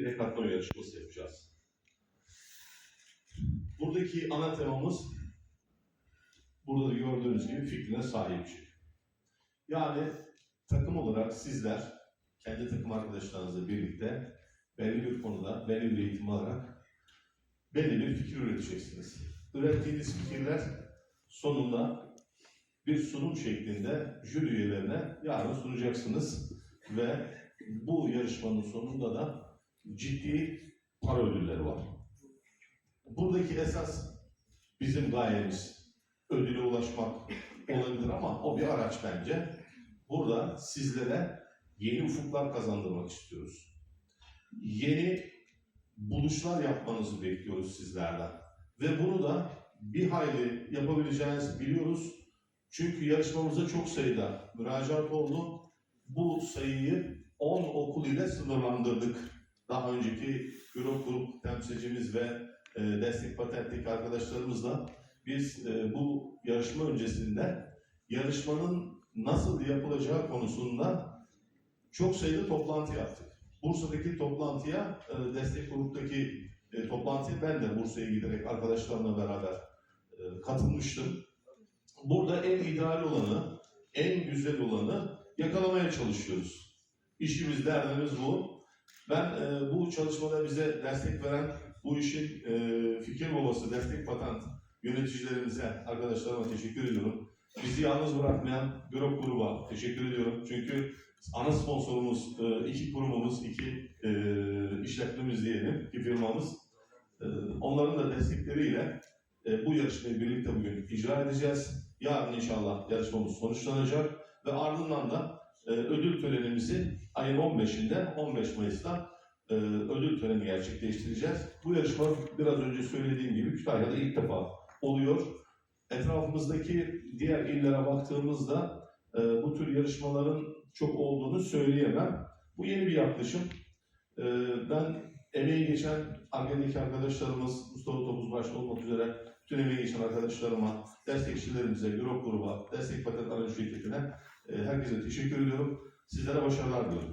bir hekaton yarışması yapacağız. Buradaki ana temamız burada da gördüğünüz gibi fikrine sahip. Yani takım olarak sizler kendi takım arkadaşlarınızla birlikte belli bir konuda belli bir eğitim alarak belli bir fikir üreteceksiniz. Ürettiğiniz fikirler sonunda bir sunum şeklinde jüri üyelerine yarın sunacaksınız ve bu yarışmanın sonunda da ciddi para ödülleri var. Buradaki esas bizim gayemiz ödüle ulaşmak olabilir ama o bir araç bence. Burada sizlere yeni ufuklar kazandırmak istiyoruz. Yeni buluşlar yapmanızı bekliyoruz sizlerden. Ve bunu da bir hayli yapabileceğinizi biliyoruz. Çünkü yarışmamıza çok sayıda müracaat oldu. Bu sayıyı 10 okul ile sınırlandırdık. Daha önceki grup grup temsilcimiz ve e, destek patentteki arkadaşlarımızla biz e, bu yarışma öncesinde yarışmanın nasıl yapılacağı konusunda çok sayıda toplantı yaptık. Bursa'daki toplantıya, e, destek gruptaki e, toplantıya ben de Bursa'ya giderek arkadaşlarımla beraber e, katılmıştım. Burada en ideal olanı, en güzel olanı yakalamaya çalışıyoruz. İşimiz, derdimiz bu. Ben e, bu çalışmada bize destek veren bu işin e, fikir babası, destek patent yöneticilerimize, arkadaşlarıma teşekkür ediyorum. Bizi yalnız bırakmayan Grok gruba teşekkür ediyorum. Çünkü ana sponsorumuz, e, iki kurumumuz, iki e, işletmemiz diyelim, iki firmamız. E, onların da destekleriyle e, bu yarışmayı birlikte bugün icra edeceğiz. Yarın inşallah yarışmamız sonuçlanacak ve ardından da e, ödül törenimizi ayın 15'inde 15 Mayıs'ta e, ödül töreni gerçekleştireceğiz. Bu yarışma biraz önce söylediğim gibi Kütahya'da ilk defa oluyor. Etrafımızdaki diğer illere baktığımızda e, bu tür yarışmaların çok olduğunu söyleyemem. Bu yeni bir yaklaşım. E, ben emeği geçen Arge'deki arkadaşlarımız, Mustafa Topuz başta olmak üzere bütün emeği geçen arkadaşlarıma, destekçilerimize, Euro gruba, destek patent aracı şirketine herkese teşekkür ediyorum. Sizlere başarılar diliyorum.